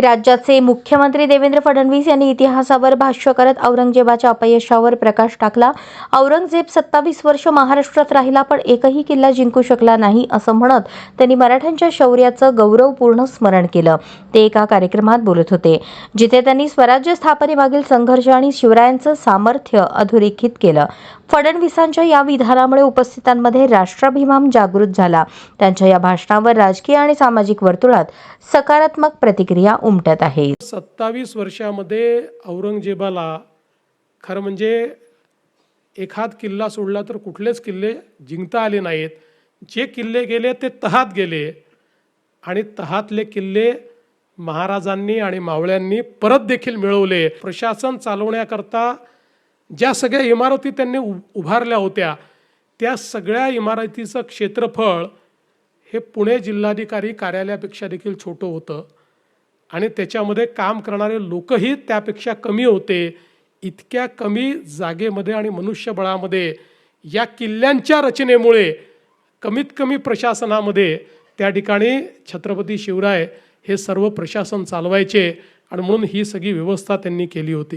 राज्याचे मुख्यमंत्री देवेंद्र फडणवीस यांनी इतिहासावर भाष्य करत औरंगजेबाच्या अपयशावर प्रकाश टाकला. औरंगजेब सत्तावीस वर्ष महाराष्ट्रात राहिला पण एकही किल्ला जिंकू शकला नाही असं म्हणत त्यांनी मराठ्यांच्या शौर्याचं गौरवपूर्ण स्मरण केलं. ते एका कार्यक्रमात बोलत होते जिथे त्यांनी स्वराज्य स्थापनेमागील संघर्ष आणि शिवरायांचं सामर्थ्य अधोरेखित केलं. फडणवीसांच्या या विधानामुळे उपस्थितांमध्ये राष्ट्राभिमान जागृत झाला. त्यांच्या या भाषणावर राजकीय आणि सामाजिक वर्तुळात सकारात्मक प्रतिक्रिया उमटत आहे. सत्तावीस वर्षामध्ये औरंगजेबाला खरं म्हणजे एखाद किल्ला सोडला तर कुठलेच किल्ले जिंकता आले नाहीत. जे किल्ले गेले ते तहात गेले. आणि तहातले किल्ले महाराजांनी आणि मावळ्यांनी परत देखील मिळवले. प्रशासन चालवण्याकरता ज्या सगळ्या इमारती त्यांनी उ उभारल्या होत्या त्या सगळ्या इमारतीचं क्षेत्रफळ हे पुणे जिल्हाधिकारी कार्यालयापेक्षा देखील छोटं होतं. आणि त्याच्यामध्ये काम करणारे लोकही त्यापेक्षा कमी होते. इतक्या कमी जागेमध्ये आणि मनुष्यबळामध्ये या किल्ल्यांच्या रचनेमुळे कमीत कमी प्रशासनामध्ये त्या ठिकाणी छत्रपती शिवराय हे सर्व प्रशासन चालवायचे आणि म्हणून ही सगळी व्यवस्था त्यांनी केली होती.